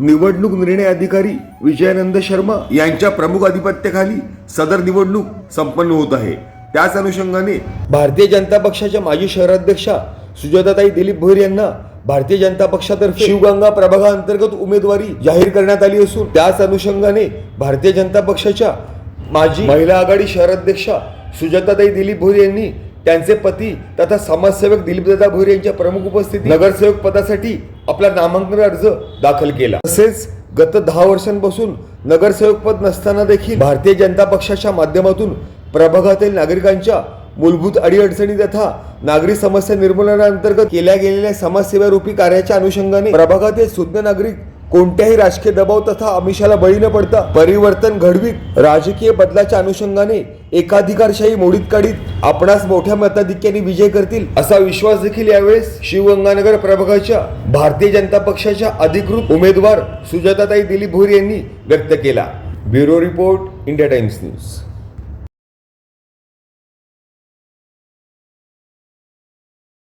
निवडणूक निर्णय अधिकारी विजयानंद शर्मा यांच्या प्रमुख आधिपत्याखाली सदर निवडणूक संपन्न होत आहे. त्याच अनुषंगाने भारतीय जनता पक्षाच्या माजी शहराध्यक्षा सुजाताताई दिलीप भोईर यांना भारतीय जनता पक्षातर्फे शिवगंगा प्रभागाअंतर्गत उमेदवारी जाहीर करण्यात आली असून त्याच अनुषंगाने भारतीय जनता पक्षाच्या माजी महिला आघाडी शहराध्यक्षा सुजाताताई दिलीप भोईर यांनी त्यांचे पती तथा समाजसेवक दिलीपदादा भोईर यांच्या प्रमुख उपस्थितीत नगरसेवक पदासाठी आपला नामांकन अर्ज दाखल केला. तसेच गत दहा वर्षांपासून नगरसेवक पद नसताना देखील भारतीय जनता पक्षाच्या माध्यमातून प्रभागातील नागरिकांच्या मूलभूत अडीअडचणी तथा नागरी समस्या निर्मूलनाअंतर्गत केल्या गेलेल्या समाजसेवारूपी कार्याच्या अनुषंगाने प्रभागातील सुज्ञ नागरिक कोणत्याही राजकीय दबाव तथा आमिषाला बळी न पडता परिवर्तन घडवीत राजकीय बदलाच्या अनुषंगाने एकाधिकारशाही मोडीत काढीत आपणास मोठ्या मताधिक्याने विजय करतील असा विश्वास देखील यावेळेस शिवगंगानगर प्रभागाच्या भारतीय जनता पक्षाच्या अधिकृत उमेदवार सुजाताताई दिलीप भोर यांनी व्यक्त केला. Bureau report India Times News.